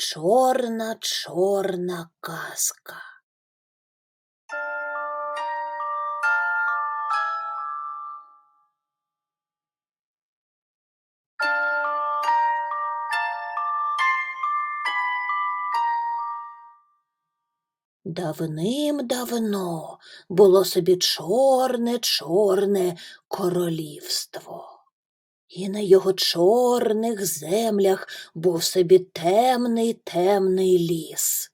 чорна, чорна казка. Давним-давно було собі чорне, чорне королівство. І на його чорних землях був собі темний темний ліс.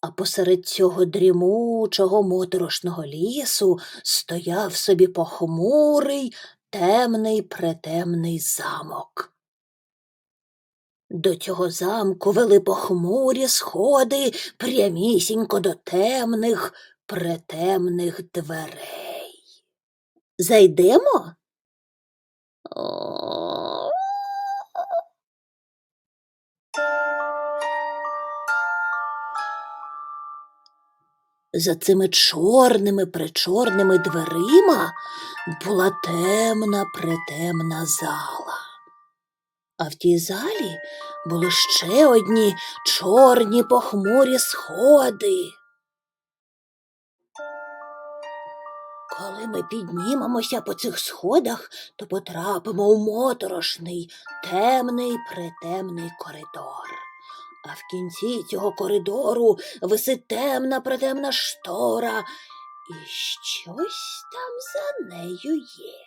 А посеред цього дрімучого моторошного лісу стояв собі похмурий, темний претемний замок. До цього замку вели похмурі сходи прямісінько до темних, претемних дверей. Зайдемо? За цими чорними причорними дверима була темна претемна зала. А в тій залі були ще одні чорні похмурі сходи. Коли ми піднімемося по цих сходах, то потрапимо у моторошний, темний, притемний коридор. А в кінці цього коридору висить темна притемна штора, і щось там за нею є.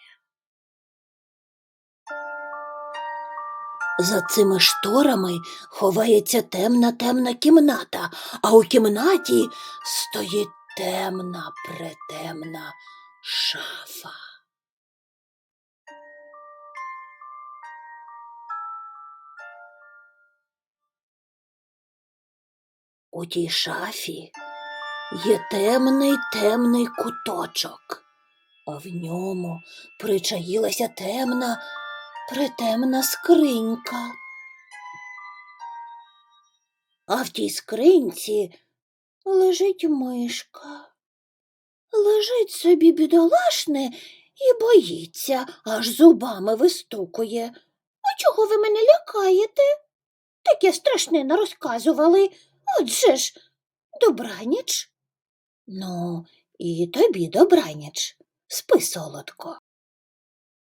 За цими шторами ховається темна темна кімната, а у кімнаті стоїть темна претемна шафа. У тій шафі є темний темний куточок, а в ньому причаїлася темна притемна скринька. А в тій скриньці лежить мишка. Лежить собі бідолашне і боїться, аж зубами вистукує. А чого ви мене лякаєте? Таке страшне нарозказували. Отже ж, добраніч. Ну, і тобі добраніч. Спи солодко.